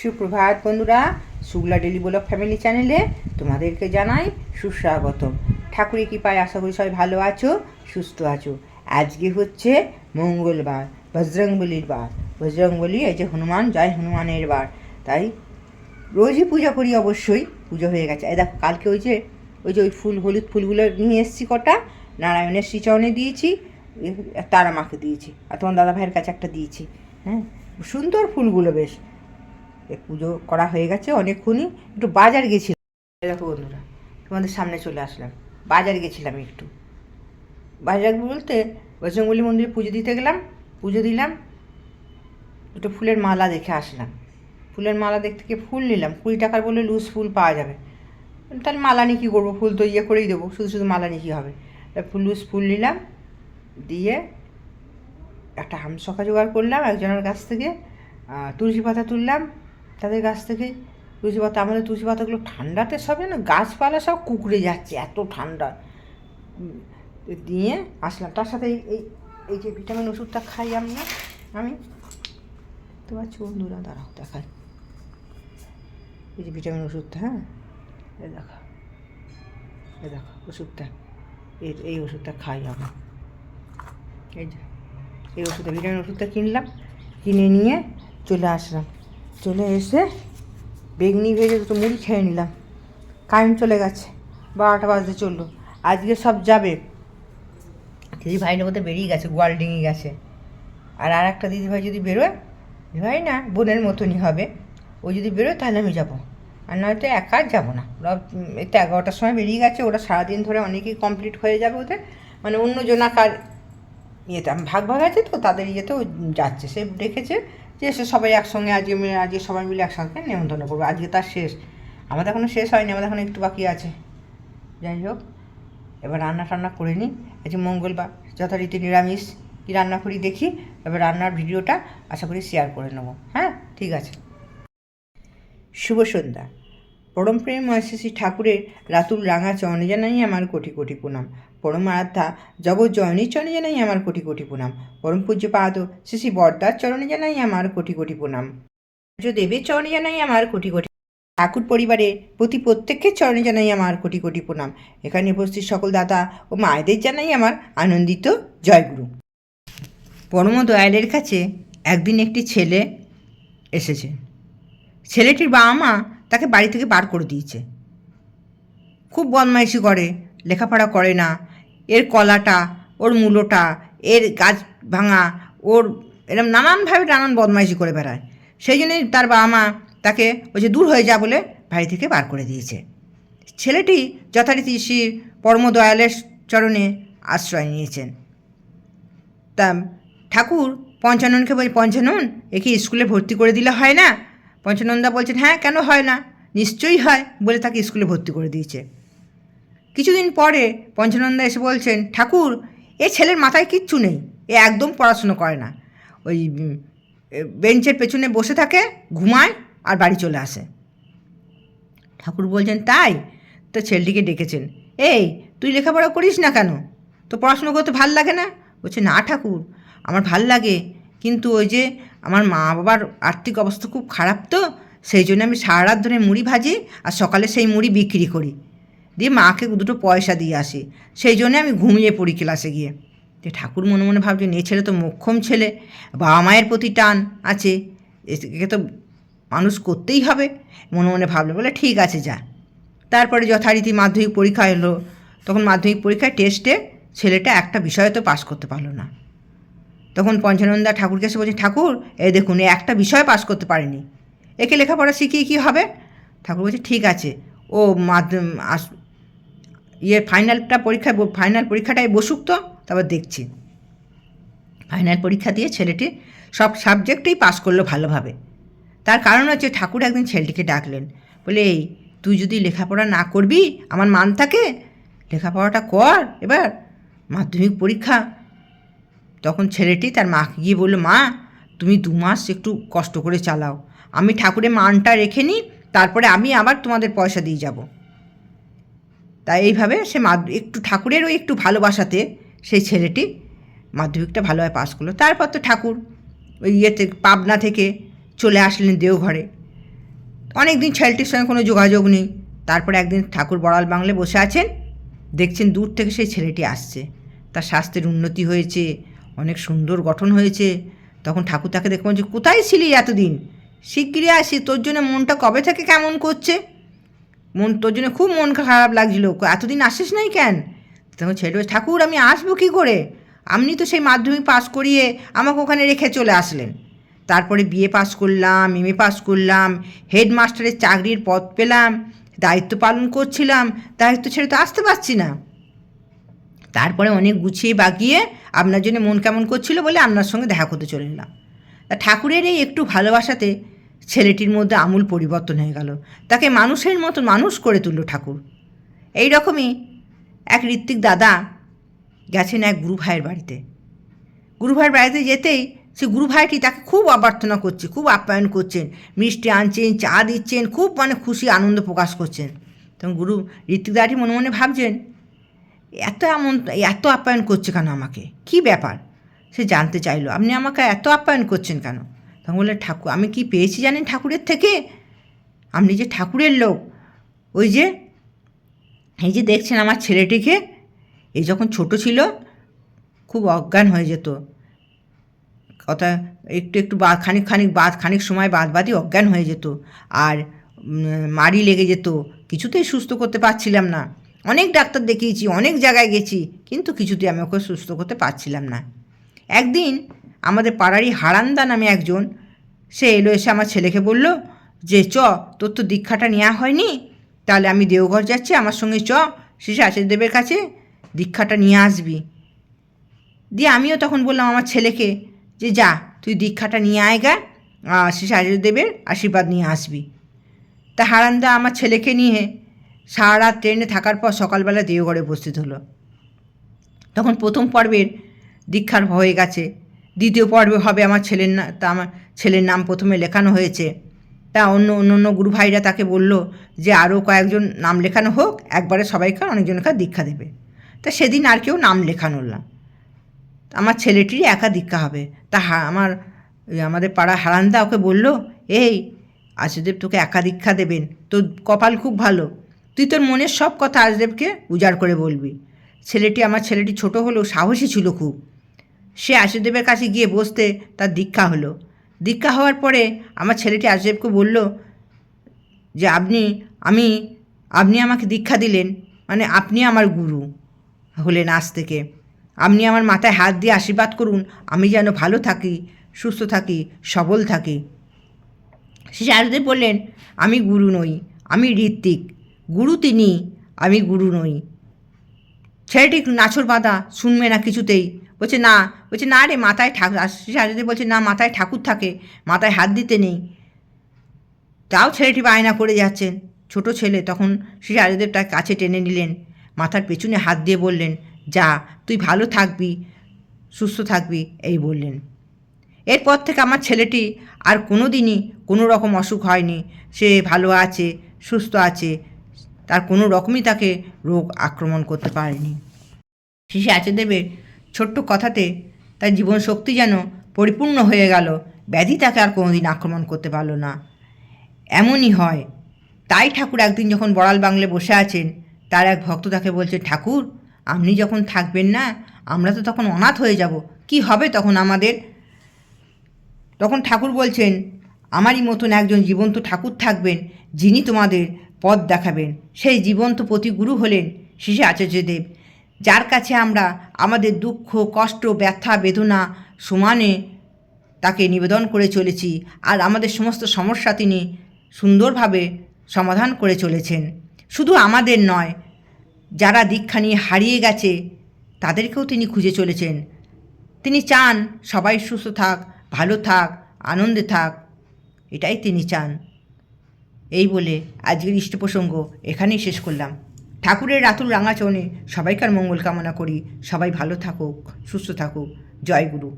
সুপ্রভাত বন্ধুরা Shukla daily blog family চ্যানেলে তোমাদেরকে জানাই সুস্বাগতম। ঠাকুরে কৃপায় আশা করি সবাই ভালো আছো, সুস্থ আছো। আজকে হচ্ছে মঙ্গলবার, বজরংবলির বার। বজরংবলী, এই যে হনুমান, জয় হনুমানের বার। তাই রোজই পূজা করি অবশ্যই, পুজো হয়ে গেছে। এই দেখো, কালকে ওই যে ওই যে ওই ফুল, হলুদ ফুলগুলো নিয়ে এসেছি কটা, নারায়ণের শ্রীচরণে দিয়েছি তারা মাকে দিয়েছি, আর তোমার দাদা ভাইয়ের কাছে একটা দিয়েছি। হ্যাঁ সুন্দর ফুলগুলো বেশ। পুজো করা হয়ে গেছে, অনেকক্ষণই একটু বাজার গেছিলাম। দেখো বন্ধুরা, তোমাদের সামনে চলে আসলাম। বাজার গেছিলাম একটু। বাজার বলতে বজরঙ্গলী মন্দিরে পুজো দিতে গেলাম, পুজো দিলাম, একটু ফুলের মালা দেখে আসলাম। ফুলের মালা দেখতে গিয়ে ফুল নিলাম, কুড়ি টাকার বলে লুজ ফুল পাওয়া যাবে। তাহলে মালা নিয়ে কী করব? ফুল তো ইয়ে করেই দেবো, শুধু শুধু মালা নিয়ে কী হবে? ফুল লুজ ফুল নিলাম, দিয়ে একটা হামসকা জোগাড় করলাম একজনের কাছ থেকে তুলসী পাতা তুললাম তাদের কাছ থেকে তুলসী পাতা। আমাদের তুলসী পাতাগুলো ঠান্ডাতে সব না গাছপালা সব কুকড়ে যাচ্ছে, এত ঠান্ডা। দিয়ে আসলাম। তার সাথে এই এই যে ভিটামিন ওষুধটা খাই আমরা, আমি। তো পাচ্ছি বন্ধুরা দাঁড়াও, দেখাই। এই যে ভিটামিন ওষুধটা হ্যাঁ? এ দেখা এ দেখা ওষুধটা। এই এই ওষুধটা খাই আমরা। এই যে, এই ওষুধটা, ভিটামিন ওষুধটা কিনলাম, কিনে নিয়ে চলে আসলাম। চলে এসে বেগনি ভেজে দুটো মুড়ি খেয়ে নিলাম। কারেন্ট চলে গেছে বারোটা বাজতে চলল। আজকে সব যাবে। দিদি ভাইয়ের মধ্যে বেরিয়ে গেছে গোয়াল ডিঙে গেছে। আর আর একটা দিদিভাই যদি বেরোয় দিদি ভাই না বোনের মতনই হবে। ও যদি বেরোয় তাহলে আমি যাব। আর নয়তো একা যাব না। ওরা উম, এই তো এগারোটার সময় বেরিয়ে গেছে ওরা সারাদিন ধরে অনেকেই কমপ্লিট হয়ে যাবে ওদের। মানে অন্য জনাকার ইয়েতে ভাগ ভাগ আছে তো তাদের ইয়েতেও যাচ্ছে। সে ডেকেছে যে এসে সবাই একসঙ্গে আজকে আজকে সবাই মিলে একসঙ্গে নেমন্তন্ন করব। আজকে তার শেষ। আমাদের এখনও শেষ হয়নি, আমাদের এখন একটু বাকি আছে। যাই হোক, এবার রান্না টান্না করে নিই। আজকে মঙ্গলবার, যথারীতি নিরামিষ, কী রান্না করি দেখি। এবার রান্নার ভিডিওটা আশা করি শেয়ার করে নেব। হ্যাঁ ঠিক আছে। শুভ সন্ধ্যা। পরম প্রেম শ্রী ঠাকুরের রাতুল রাঙা চরণে জানাই আমার কোটি কোটি প্রণাম। পরম আরাধ্যা, জগৎ জয়নীর চরণে জানাই আমার কোটি কোটি প্রণাম। পরম পূজ্য পাদ শ্রী শ্রী বরদার চরণে জানাই আমার কোটি কোটি প্রণাম। দেবের চরণে জানাই আমার কোটি কোটি ঠাকুর পরিবারের প্রতি প্রত্যেকের চরণে জানাই আমার কোটি কোটি প্রণাম। এখানে উপস্থিত সকল দাদা ও মায়েদের জানাই আমার আনন্দিত জয়গুরু। পরম দয়ালের কাছে একদিন একটি ছেলে এসেছে। ছেলেটির বাবা মা তাকে বাড়ি থেকে বার করে দিয়েছে। খুব বদমাইশি করে, লেখাপড়া করে না। এর কলাটা, ওর মূলোটা, এর গাছ ভাঙা, ওর এরকম নানানভাবে নানান বদমাইশি করে বেড়ায়। সেই জন্যই তার বাবা মা তাকে ওই যে দূর হয়ে যা বলে বাড়ি থেকে বার করে দিয়েছে। ছেলেটি যথারীতি শ্রী পরম দয়ালের চরণে আশ্রয় নিয়েছেন। তা ঠাকুর পঞ্চাননকে বলি, পঞ্চানন একে স্কুলে ভর্তি করে দিলে হয় না? পঞ্চানন্দা বলছেন হ্যাঁ কেন হয় না? নিশ্চয়ই হয়, বলে তাকে স্কুলে ভর্তি করে দিয়েছে। কিছুদিন পরে পঞ্চানন্দা এসে বলছেন, ঠাকুর, এ ছেলের মাথায় কিচ্ছু নেই, এ একদম পড়াশুনো করে না। ওই বেঞ্চের পেছনে বসে থাকে, ঘুমায় আর বাড়ি চলে আসে। ঠাকুর বলছেন, তাই? তো ছেলেটিকে ডেকেছেন। এই, তুই লেখাপড়া করিস না কেন? তো পড়াশুনো করতে ভালো লাগে না? বলছে, না ঠাকুর, আমার ভালো লাগে। কিন্তু ওই যে আমার মা বাবার আর্থিক অবস্থা খুব খারাপ তো, সেই জন্য আমি সারা রাত ধরে মুড়ি ভাজি আর সকালে সেই মুড়ি বিক্রি করি। দিয়ে মাকে দুটো পয়সা দিয়ে আসি। সেই জন্য আমি ঘুমিয়ে পড়ি ক্লাসে গিয়ে। যে ঠাকুর মনে মনে ভাবছেন এ ছেলে তো মোক্ষম ছেলে, বাবা মায়ের প্রতি টান আছে, একে তো মানুষ করতেই হবে। মনে মনে ভাবলো, বলে ঠিক আছে, যা। তারপরে যথারীতি মাধ্যমিক পরীক্ষা এলো। তখন মাধ্যমিক পরীক্ষায় টেস্টে ছেলেটা একটা বিষয়ে তো পাশ করতে পারল না। তখন পঞ্চানন্দা ঠাকুরকে এসে বলছে, ঠাকুর, এই দেখুন এ একটা বিষয় পাশ করতে পারেনি। একে লেখাপড়া শিখিয়ে কী হবে? ঠাকুর বলছে, ঠিক আছে, ও ইয়ে ফাইনালটা পরীক্ষায় ফাইনাল পরীক্ষাটায় বসুক তো, তারপর দেখছি। ফাইনাল পরীক্ষা দিয়ে ছেলেটি সব সাবজেক্টেই পাশ করল ভালোভাবে। তার কারণ হচ্ছে, ঠাকুর একদিন ছেলেটিকে ডাকলেন, বলে, এই, তুই যদি লেখাপড়া না করবি, আমার মান থাকে? লেখাপড়াটা কর, এবার মাধ্যমিক পরীক্ষা তখন ছেলেটি তার মাকে গিয়ে বলল, মা, তুমি দু মাস একটু কষ্ট করে চালাও। আমি ঠাকুরের মানটা রেখে নিই, তারপরে আমি আবার তোমাদের পয়সা দিয়ে যাব। তাই এইভাবে সে একটু ঠাকুরেরও একটু ভালোবাসাতে সেই ছেলেটি মাধ্যমিকটা ভালোভাবে পাস করল। তারপর তো ঠাকুর ওই ইয়েতে, পাবনা থেকে চলে আসলেন দেওঘরে। অনেক দিন ছেলেটির সঙ্গে কোনো যোগাযোগ নেই। তারপরে একদিন ঠাকুর বড়াল বাংলে বসে আছেন। দেখছেন দূর থেকে সেই ছেলেটি আসছে। তার স্বাস্থ্যের উন্নতি হয়েছে। অনেক সুন্দর গঠন হয়েছে। তখন ঠাকুর তাকে দেখে বলছে, কোথায় ছিলি এতদিন? শিগগিরই আসি তোর জন্য মনটা কবে থেকে কেমন করছে? মন, তোর জন্য খুব মন খারাপ লাগছিল। এতদিন আসিস নাই কেন? তখন ছেলে ঠাকুর, আমি আসব কী করে? আপনি তো সেই মাধ্যমিক পাস করিয়ে আমাকে ওখানে রেখে চলে আসলেন। তারপরে বিএ পাস করলাম এম এ পাস করলাম, হেডমাস্টারের চাকরির পদ পেলাম, দায়িত্ব পালন করছিলাম। দায়িত্ব ছেড়ে তো আসতে পারছি না। তারপরে অনেক গুছিয়ে বাগিয়ে আপনার জন্য মন কেমন করছিল বলে আপনার সঙ্গে দেখা করতে চলে এলাম। তা ঠাকুরের এই একটু ভালোবাসাতে ছেলেটির মধ্যে আমূল পরিবর্তন হয়ে গেল। তাকে মানুষের মতো মানুষ করে তুলল ঠাকুর। এই রকমই এক ঋত্বিক দাদা গেছেন এক গুরু ভাইয়ের বাড়িতে। গুরু ভাইয়ের বাড়িতে যেতেই সে গুরু ভাইটি তাকে খুব অভ্যর্থনা করছে, খুব আপ্যায়ন করছেন, মিষ্টি আনছেন, চা দিচ্ছেন, খুব মানে খুশি, আনন্দ প্রকাশ করছেন। তখন গুরু ঋত্বিক দাদাটি মনে মনে ভাবছেন এত এমন, এত আপ্যায়ন করছে কেন আমাকে? কি ব্যাপার? সে জানতে চাইলো, আপনি আমাকে এত আপ্যায়ন করছেন কেন? তখন বললেন ঠাকুর, আমি কি পেয়েছি জানেন ঠাকুরের থেকে? আপনি যে ঠাকুরের লোক, ওই যে, এই যে দেখছেন আমার ছেলেটিকে এই যখন ছোট ছিল, খুব অজ্ঞান হয়ে যেত। কথা, একটু একটু বা, খানিক খানিক বাদ, খানিক সময় বাদ বাদই অজ্ঞান হয়ে যেত। আর মারি লেগে যেত। কিছুতেই সুস্থ করতে পারছিলাম না। অনেক ডাক্তার দেখিয়েছি, অনেক জায়গায় গেছি, কিন্তু কিছুতেই আমি ওকে সুস্থ করতে পারছিলাম না। একদিন আমাদের পাড়ারই হারান্দা নামে একজন, সে এলো, এসে আমার ছেলেকে বলল যে, চ, তোর তো দীক্ষাটা নেওয়া হয়নি, তাহলে আমি দেওঘর যাচ্ছি, আমার সঙ্গে চ শেষে আচার্যদেবের কাছে দীক্ষাটা নিয়ে আসবি। দিয়ে আমিও তখন বললাম আমার ছেলেকে যে, যা, তুই দীক্ষাটা নিয়ে আয় গা শ্রী দেবের আশীর্বাদ নিয়ে আসবি। তা হারান্দা আমার ছেলেকে নিয়ে সারা রাত ট্রেনে থাকার পর সকালবেলা দেওঘরে উপস্থিত হলো। তখন প্রথম পর্বের দীক্ষার হয়ে গেছে। দ্বিতীয় পর্বে হবে আমার ছেলের না, তা আমার ছেলের নাম প্রথমে লেখানো হয়েছে। তা অন্য অন্য অন্য গুরু ভাইরা তাকে বলল যে আরও কয়েকজন নাম লেখানো হোক, একবারে সবাইকে অনেকজনকে দীক্ষা দেবে। তা সেদিন আর কেউ নাম লেখানো না। আমার ছেলেটিরই একা দীক্ষা হবে। তা আমার আমাদের পাড়া হারান্দা ওকে বলল, এই, আশুদেব তোকে একা দীক্ষা দেবেন। তোর কপাল খুব ভালো। তুই তোর মনের সব কথা আশুদেবকে উজাড় করে বলবি। ছেলেটি আমার ছেলেটি ছোট হলেও সাহসী ছিল খুব। সে আশুদেবের কাছে গিয়ে বসতে তার দীক্ষা হলো। দীক্ষা হওয়ার পরে আমার ছেলেটি আশুদেবকে বলল যে, আপনি, আমি, আপনি আমাকে দীক্ষা দিলেন মানে আপনি আমার গুরু হলেন আজ থেকে। আপনি আমার মাথায় হাত দিয়ে আশীর্বাদ করুন, আমি যেন ভালো থাকি, সুস্থ থাকি, সবল থাকি। সে আজদেব বললেন, আমি গুরু নই, আমি ঋত্বিক। গুরু তিনি, আমি গুরু নই। ছেলেটি নাছর বাঁধা, শুনবে না কিছুতেই। বলছে, না। বলছে, না রে, মাথায় ঠাকুর বলছে, না, মাথায় ঠাকুর থাকে, মাথায় হাত দিতে নেই। তাও ছেলেটি বায়না করে যাচ্ছেন। ছোট ছেলে, তখন শ্রী আজদেব তার কাছে টেনে নিলেন। মাথার পেছনে হাত দিয়ে বললেন, যা, তুই ভালো থাকবি, সুস্থ থাকবি, এই বললেন। এরপর থেকে আমার ছেলেটি আর কোনো দিনই কোনো রকম অসুখ হয়নি। সে ভালো আছে, সুস্থ আছে তার কোনো রকমই তাকে রোগ আক্রমণ করতে পারেনি। শিশে আচার্যদেবের ছোট্ট কথাতে তার জীবন শক্তি যেন পরিপূর্ণ হয়ে গেল, ব্যাধি তাকে আর কোনোদিন আক্রমণ করতে পারল না। এমনই হয়। তাই ঠাকুর একদিন যখন বড়াল বাংলে বসে আছেন, তার এক ভক্ত তাকে বলছে, ঠাকুর, আপনি যখন থাকবেন না, আমরা তো তখন অনাথ হয়ে যাব। কি হবে তখন আমাদের? তখন ঠাকুর বলছেন, আমারই মতন একজন জীবন্ত ঠাকুর থাকবেন, যিনি তোমাদের পথ দেখাবেন। সেই জীবন্ত প্রতিগুরু হলেন শিশু আচার্যদেব। যার কাছে আমরা আমাদের দুঃখ, কষ্ট, ব্যথা, বেদনা সমানে তাকে নিবেদন করে চলেছি আর আমাদের সমস্ত সমস্যা তিনি সুন্দরভাবে সমাধান করে চলেছেন। শুধু আমাদের নয়, যারা দীক্ষা নিয়ে হারিয়ে গেছে, তাদেরকেও তিনি খুঁজে চলেছেন। তিনি চান সবাই সুস্থ থাক, ভালো থাক, আনন্দে থাক, এটাই তিনি চান। এই বলে আজকের ইষ্ট প্রসঙ্গ এখানেই শেষ করলাম। ঠাকুরের রাতুল রাঙাচরণে সবাইকার মঙ্গল কামনা করি। সবাই ভালো থাকুক, সুস্থ থাকুক। জয় গুরু।